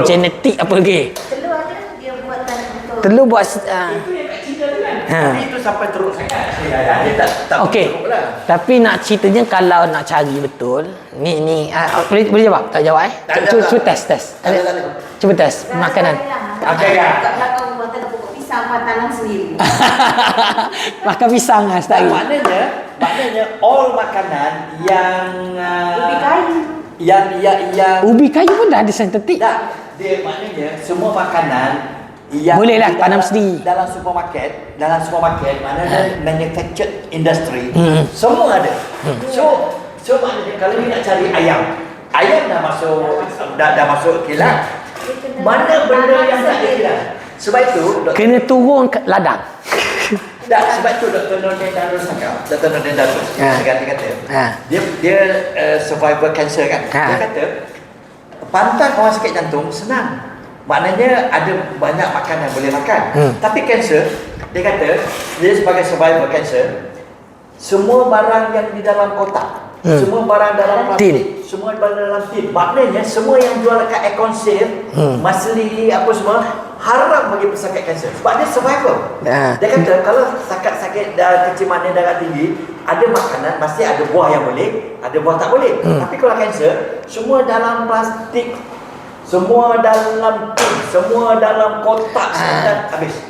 betul. genetik apa lagi? Telur ada dia buatan untuk Telur buat uh, Itu yang kat Cina tu kan. Ha. Tapi itu sampai teruk sangat. Ya, ya, dia tak tak Okey. teruk lah. Tapi nak ceritanya kalau nak cari betul, ni ni uh, boleh boleh jawab? Tak jawab eh? Tak Cuba, tak. cuba test test. Tak tak ada. Cuba test makanan. Okey, ya. Kat belakang rumah ada pokok pisang buat tanam sendiri. Makan pisang lah Tak, setiap hari. maknanya, maknanya all makanan yang uh. Yang yang yang Ubi kayu pun dah ada sintetik. tak dia maknanya semua makanan yang Boleh lah, tanam dalam- sendiri. dalam supermarket dalam supermarket maknanya manufactured industry Hmm. semua ada so so maknanya kalau you nak cari ayam ayam dah masuk dah, dah masuk kilang mana benda yang tak ada kilang sebab itu. Kena turun ke ladang. Tak, sebab tu Dr. Nordin Darul cakap, Dr. Nordin Darul, Ha. dia kata, Ha. dia dia uh, survivor cancer kan. Ha. Dia kata, pantang orang sakit jantung senang. Maknanya ada banyak makanan boleh makan. Hmm. Tapi cancer, dia kata, dia sebagai survivor cancer, semua barang yang di dalam kotak, Hmm. semua barang dalam Tin. plastik, semua barang dalam tin. Maknanya semua yang jual dekat Econ Sale, Hmm. Masli apa semua, haram bagi pesakit kanser. Sebab dia survivor. Ha. Dia kata kalau sakit-sakit darah kecil manis darah tinggi, ada makanan mesti ada buah yang boleh, ada buah tak boleh. Hmm. Tapi kalau kanser, semua dalam plastik, semua dalam tin, semua dalam kotak, Ah. dah habis.